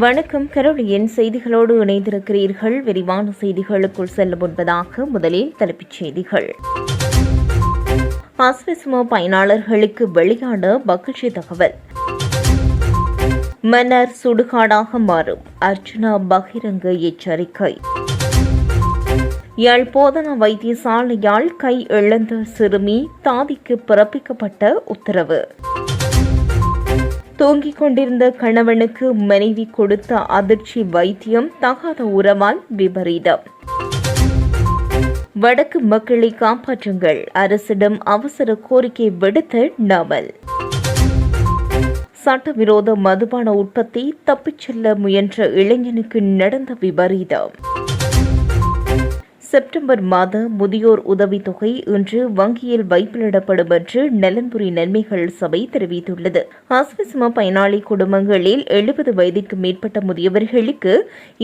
வணக்கம். கரோலியின் செய்திகளோடு இணைந்திருக்கிறீர்கள். விரிவான செய்திகளுக்குள் செல்ல முன்பதாக முதலில் தலைப்புச் செய்திகள். ஆஸ்வெஸ்மோ பயனாளர்களுக்கு வெளியான மகிழ்ச்சி தகவல். மன்னர் சுடுகாடாக மாறும். அர்ச்சனா பகிரங்க எச்சரிக்கை. யாழ் போதனா வைத்தியசாலையால் கை இழந்த சிறுமி தாதிக்கு பிறப்பிக்கப்பட்ட உத்தரவு. தூங்கிக் கொண்டிருந்த கணவனுக்கு மனைவி கொடுத்த அதிர்ச்சி வைத்தியம் தகாத உறவால் விபரீதம். வடக்கு மக்களை காப்பாற்றுங்கள். அரசிடம் அவசர கோரிக்கை விடுத்த நமல். சட்டவிரோத மதுபான உற்பத்தி தப்பிச் செல்ல முயன்ற இளைஞனுக்கு நடந்த விபரீதம். செப்டம்பர் மாத முதியோர் உதவித்தொகை இன்று வங்கியில் வைப்பிலிடப்படும் என்று நலன்புரி நன்மைகள் சபை தெரிவித்துள்ளது. ஆஸ்விஸ்ம பயனாளி குடும்பங்களில் எழுபது வயதிற்கு மேற்பட்ட முதியவர்களுக்கு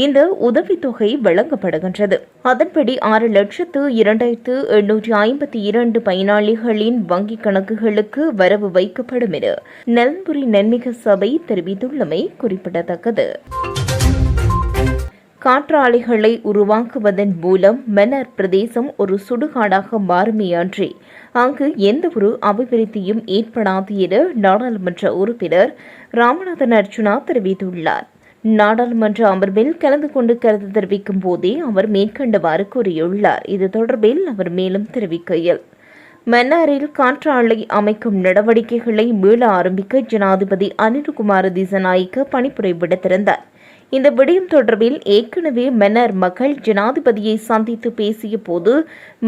இந்த உதவித்தொகை வழங்கப்படுகின்றது. அதன்படி ஆறு லட்சத்து இரண்டாயிரத்து எண்ணூற்றி ஐம்பத்தி இரண்டு பயனாளிகளின் வங்கிக் கணக்குகளுக்கு வரவு வைக்கப்படும் என நலன்புரி நன்மிக சபை தெரிவித்துள்ளமை குறிப்பிடத்தக்கது. காற்றாலைகளை உருவாக்குவதன் மூலம் மன்னர் பிரதேசம் ஒரு சுடுகாடாக மாறுமே அன்றி அங்கு எந்தவொரு அபிவிருத்தியும் ஏற்படாது என நாடாளுமன்ற உறுப்பினர் ராமநாதன் அர்ஜுனா தெரிவித்துள்ளார். நாடாளுமன்ற அமர்வில் கலந்து கொண்டு கருத்து தெரிவிக்கும் போதே அவர் மேற்கண்டவாறு கூறியுள்ளார். இது தொடர்பில் அவர் மேலும் தெரிவிக்கையில் மன்னாரில் காற்றாலை அமைக்கும் நடவடிக்கைகளை மீள ஆரம்பிக்க ஜனாதிபதி அனில்குமார் திசநாயக்க பணிப்புரை விடுத்திருந்தார். இந்த விடயம் தொடர்பில் ஏற்கனவே மன்னர் மகள் ஜனாதிபதியை சந்தித்து பேசிய போது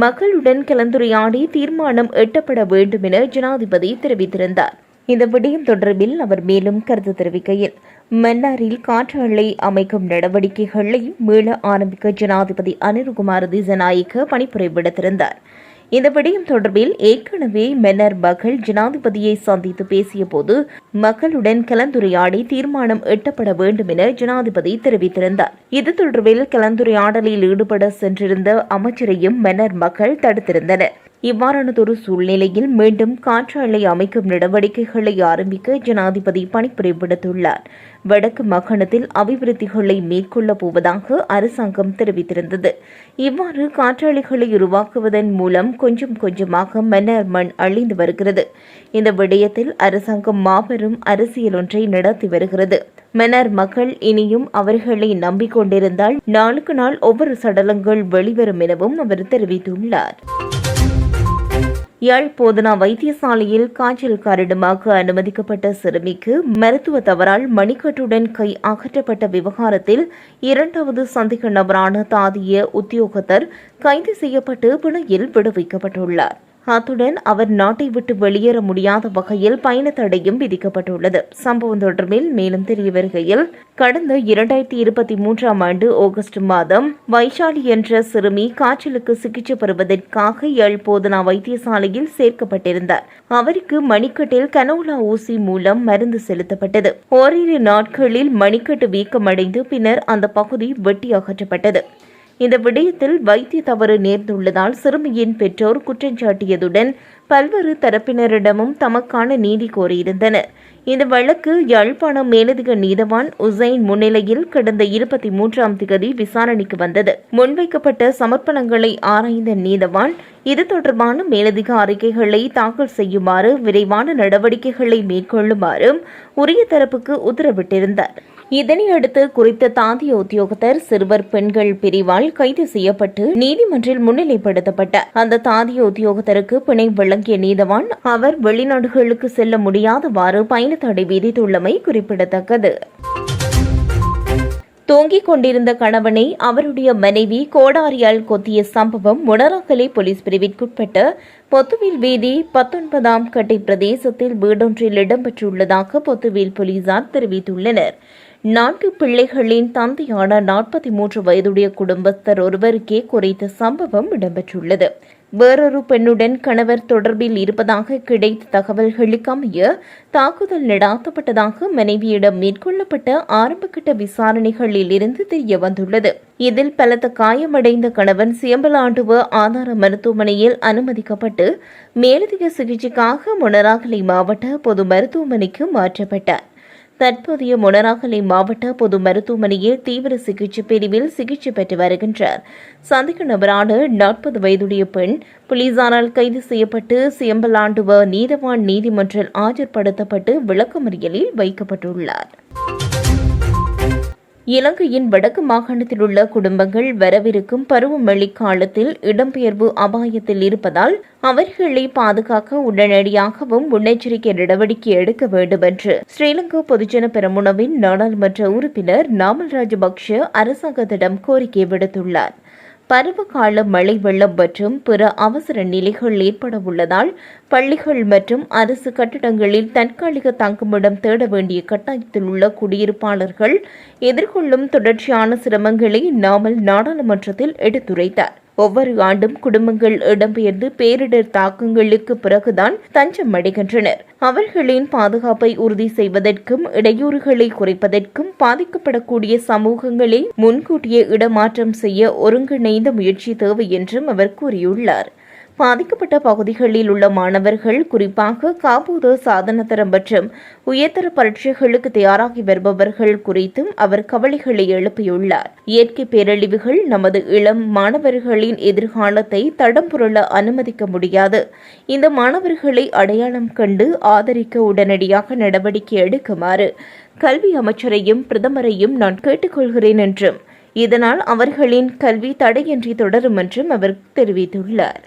மக்களுடன் கலந்துரையாடி தீர்மானம் எட்டப்பட வேண்டும் என ஜனாதிபதி தெரிவித்திருந்தார். இந்த விடயம் தொடர்பில் அவர் மேலும் கருத்து தெரிவிக்கையில் மன்னாரில் காற்றாலை அமைக்கும் நடவடிக்கைகளை மீள ஆரம்பிக்க ஜனாதிபதி அனிருகுமார் திசநாயக்க பணிப்புரை விடுத்திருந்தார். இந்த விடயம் தொடர்பில் ஏற்கனவே மென்னர் மகள் ஜனாதிபதியை சந்தித்து பேசிய போது மக்களுடன் கலந்துரையாடி தீர்மானம் எட்டப்பட வேண்டும் என ஜனாதிபதி தெரிவித்திருந்தார். இது தொடர்பில் கலந்துரையாடலில் ஈடுபட சென்றிருந்த அமைச்சரையும் மென்னர் மக்கள் தடுத்திருந்தனர். இவ்வாறானதொரு சூழ்நிலையில் மீண்டும் காற்றாலை அமைக்கும் நடவடிக்கைகளை ஆரம்பிக்க ஜனாதிபதி பணிப்புரை விடுத்துள்ளார் வடக்கு மாகாணத்தில் அபிவிருத்திகளை மேற்கொள்ளப் போவதாக அரசாங்கம் தெரிவித்திருந்தது. இவ்வாறு காற்றாலைகளை உருவாக்குவதன் மூலம் கொஞ்சம் கொஞ்சமாக மன்னர் மண் அழிந்து வருகிறது. இந்த விடயத்தில் அரசாங்கம் மாபெரும் அரசியல் ஒன்றை நடத்தி வருகிறது. மன்னர் மக்கள் இனியும் அவர்களை நம்பிக்கொண்டிருந்தால் நாளுக்கு நாள் ஒவ்வொரு சடலங்கள் வெளிவரும் எனவும் அவர் தெரிவித்துள்ளார். யாழ் போதனா வைத்தியசாலையில் காய்ச்சல் காரணமாக அனுமதிக்கப்பட்ட சிறுமிக்கு மருத்துவ தவறால் மணிக்கட்டுடன் கை அகற்றப்பட்ட விவகாரத்தில் இரண்டாவது சந்தேக நபரான தாதிய உத்தியோகத்தர் கைது செய்யப்பட்டு பிணையில் விடுவிக்கப்பட்டுள்ளார். அத்துடன் அவர் நாட்டை விட்டு வெளியேற முடியாத வகையில் பயண தடையும் விதிக்கப்பட்டுள்ளது. சம்பவம் தொடர்பில் மேலும் தெரிய வருகையில் கடந்த இரண்டாயிரத்தி இருபத்தி மூன்றாம் ஆண்டு ஆகஸ்ட் மாதம் வைஷாலி என்ற சிறுமி காய்ச்சலுக்கு சிகிச்சை பெறுவதற்காக எல் போதனா வைத்தியசாலையில் சேர்க்கப்பட்டிருந்தார். அவருக்கு மணிக்கட்டில் கனோலா ஊசி மூலம் மருந்து செலுத்தப்பட்டது. ஓரிரு நாட்களில் மணிக்கட்டு வீக்கமடைந்து பின்னர் அந்த பகுதி வெட்டி அகற்றப்பட்டது. இந்த விடயத்தில் வைத்திய தவறு நேர்ந்துள்ளதால் சிறுமியின் பெற்றோர் குற்றஞ்சாட்டியதுடன் பல்வேறு தரப்பினரிடமும் தமக்கான நீதி கோரியிருந்தனர். இந்த வழக்கு யாழ்ப்பாணம் மேலதிக நீதவான் உசைன் முன்னிலையில் கடந்த இருபத்தி மூன்றாம் திகதி விசாரணைக்கு வந்தது. முன்வைக்கப்பட்ட சமர்ப்பணங்களை ஆராய்ந்த நீதவான் இது தொடர்பான மேலதிக அறிக்கைகளை தாக்கல் செய்யுமாறு விரைவான நடவடிக்கைகளை மேற்கொள்ளுமாறும் உரிய தரப்புக்கு உத்தரவிட்டிருந்தார். இதனையடுத்து குறித்த தாதிய உத்தியோகத்தர் சிறுவர் பெண்கள் பிரிவால் கைது செய்யப்பட்டு நீதிமன்றில் முன்னிலைப்படுத்தப்பட்ட. அந்த தாதிய உத்தியோகத்தருக்கு பிணை வழங்கிய நீதவான் அவர் வெளிநாடுகளுக்கு செல்ல முடியாதவாறு பயண தடை விதித்துள்ளமை குறிப்பிடத்தக்கது. தூங்கிக் கொண்டிருந்த கணவனை அவருடைய மனைவி கோடாரியால் கொத்திய சம்பவம் முனராகலை போலீஸ் பிரிவிற்குட்பட்ட பொத்துவில் வீதி பத்தொன்பதாம் கட்டை பிரதேசத்தில் வீடொன்றில் இடம்பெற்றுள்ளதாக பொத்துவில் போலீசார் தெரிவித்துள்ளனர். நான்கு பிள்ளைகளின் தந்தையான நாற்பத்தி மூன்று வயதுடைய குடும்பஸ்தர் ஒருவருக்கே குறைத்த சம்பவம் இடம்பெற்றுள்ளது. வேறொரு பெண்ணுடன் கணவர் தொடர்பில் இருப்பதாக கிடைத்த தகவல்களுக்கு அமைய தாக்குதல் நடாத்தப்பட்டதாக மனைவியிடம் மேற்கொள்ளப்பட்ட ஆரம்பகட்ட விசாரணைகளில் இருந்து தெரிய வந்துள்ளது இதில் பலத்த காயமடைந்த கணவன் சியம்பலாண்டுவ ஆதார மருத்துவமனையில் அனுமதிக்கப்பட்டு மேலதிக சிகிச்சைக்காக மொனராகலை மாவட்ட பொது மருத்துவமனைக்கு மாற்றப்பட்டார். தற்போதைய மொனராகலை மாவட்ட பொது மருத்துவமனையில் தீவிர சிகிச்சை பிரிவில் சிகிச்சை பெற்று வருகின்றார். சந்தேக நபரான நாற்பது வயதுடைய பெண் போலீசாரால் கைது செய்யப்பட்டு சியம்பலாண்டுவ நீதவான் நீதிமன்றில் ஆஜர்படுத்தப்பட்டு விளக்கமறியலில் வைக்கப்பட்டுள்ளார். இலங்கையின் வடக்கு மாகாணத்தில் உள்ள குடும்பங்கள் வரவிருக்கும் பருவமழை காலத்தில் இடம்பெயர்வு அபாயத்தில் இருப்பதால் அவர்களை பாதுகாக்க உடனடியாகவும் முன்னெச்சரிக்கை நடவடிக்கை எடுக்க வேண்டும் என்று ஸ்ரீலங்கா பொதுஜன பெரமுனவின் நாடாளுமன்ற உறுப்பினர் நாமல் ராஜபக்ஷ அரசாங்கத்திடம் கோரிக்கை விடுத்துள்ளார். பருவகால மழை வெள்ளம் மற்றும் பிற அவசர நிலைகள் ஏற்பட உள்ளதால் பள்ளிகள் மற்றும் அரசு கட்டிடங்களில் தற்காலிக தங்குமிடம் தேட வேண்டிய கட்டாயத்தில் உள்ள குடியிருப்பாளர்கள் எதிர்கொள்ளும் தொடர்ச்சியான சிரமங்களை நாமல் நாடாளுமன்றத்தில் எடுத்துரைத்தார். ஒவ்வொரு ஆண்டும் குடும்பங்கள் இடம்பெயர்ந்து பேரிடர் தாக்கங்களுக்கு பிறகுதான் தஞ்சம் அடைகின்றனர். அவர்களின் பாதுகாப்பை உறுதி செய்வதற்கும் இடையூறுகளை குறைப்பதற்கும் பாதிக்கப்படக்கூடிய சமூகங்களை முன்கூட்டியே இடமாற்றம் செய்ய ஒருங்கிணைந்த முயற்சி தேவை என்றும் அவர் கூறியுள்ளார். பாதிக்கப்பட்ட பகுதிகளில் உள்ள மாணவர்கள் குறிப்பாக காபூத சாதனத்தரம் மற்றும் உயர்தர பரீட்சைகளுக்கு தயாராகி வருபவர்கள் குறித்தும் அவர் கவலைகளை எழுப்பியுள்ளார். இயற்கை பேரழிவுகள் நமது இளம் மாணவர்களின் எதிர்காலத்தை தடம் புரள அனுமதிக்க முடியாது. இந்த மாணவர்களை அடையாளம் கண்டு ஆதரிக்க உடனடியாக நடவடிக்கை எடுக்குமாறு கல்வி அமைச்சரையும் பிரதமரையும் நான் கேட்டுக்கொள்கிறேன் என்றும் இதனால் அவர்களின் கல்வி தடையின்றி தொடரும் என்றும் அவர் தெரிவித்துள்ளார்.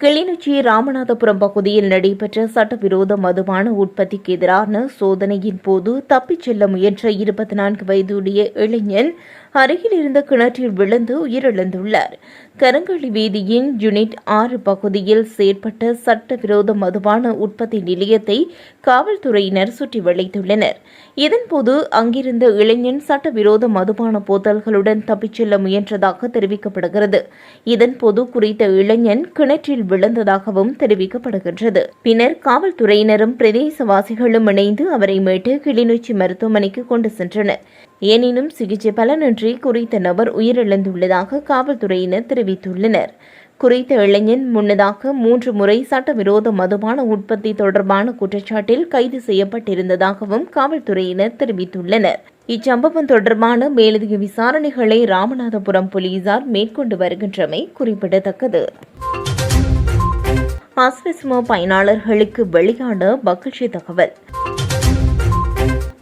கிளிநொச்சி ராமநாதபுரம் பகுதியில் நடைபெற்ற சட்டவிரோத மதுபான உற்பத்திக்கு எதிரான சோதனையின் போது தப்பிச் செல்ல முயன்ற இருபத்தி நான்கு வயதுடைய இளைஞன் அருகில் இருந்த கிணற்றில் விழுந்து உயிரிழந்துள்ளார். கரங்களி வீதியின் யூனிட் ஆறு பகுதியில் செயற்பட்ட சட்டவிரோத மதுபான உற்பத்தி நிலையத்தை காவல்துறையினர் சுற்றி வளைத்துள்ளனர். இதன்போது அங்கிருந்த இளைஞன் சட்டவிரோத மதுபான போத்தல்களுடன் தப்பிச் செல்ல முயன்றதாக தெரிவிக்கப்படுகிறது. இதன்போது குறித்த இளைஞன் கிணற்றில் விழுந்ததாகவும் தெரிவிக்கப்படுகின்றது. பின்னர் காவல்துறையினரும் பிரதேசவாசிகளும் இணைந்து அவரை மீட்டு கிளிநொச்சி மருத்துவமனைக்கு கொண்டு சென்றனர். எனினும் சிகிச்சை பலனின்றி குறித்த நபர் உயிரிழந்துள்ளதாக காவல்துறையினர் தெரிவித்துள்ளனர். குறித்த இளைஞன் முன்னதாக மூன்று முறை சட்டவிரோத மதுபான உற்பத்தி தொடர்பான குற்றச்சாட்டில் கைது செய்யப்பட்டிருந்ததாகவும் காவல்துறையினர் தெரிவித்துள்ளனர். இச்சம்பவம் தொடர்பான மேலதிக விசாரணைகளை ராமநாதபுரம் போலீசார் மேற்கொண்டு வருகின்றமை குறிப்பிடத்தக்கது. ஆஸ்வெஸ்மோ பயனாளர்களுக்கு வெளியான மகிழ்ச்சி தகவல்.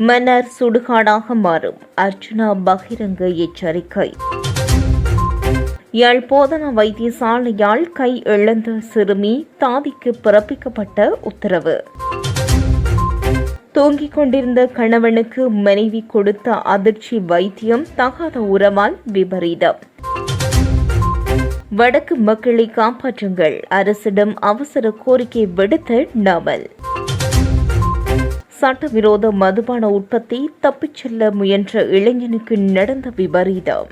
மன்னர் சுடுகாடாக மாறும். அர்ஜுனா பகிரங்க எச்சரிக்கை. யாழ் போதனா வைத்தியசாலையால் கை இழந்த சிறுமி தாதிக்கு பிறப்பிக்கப்பட்ட உத்தரவு. தூங்கிக் கொண்டிருந்த கணவனுக்கு மனைவி கொடுத்த அதிர்ச்சி வைத்தியம் தகாத உறவால் விபரீதம். வடக்கு மக்களை காப்பாற்றுங்கள். அரசிடம் அவசர கோரிக்கை விடுத்த நவல் சட்டவிரோத மதுபான உற்பத்தி தப்பிச் செல்ல முயன்ற இளைஞனுக்கு நடந்த விபரீதம்.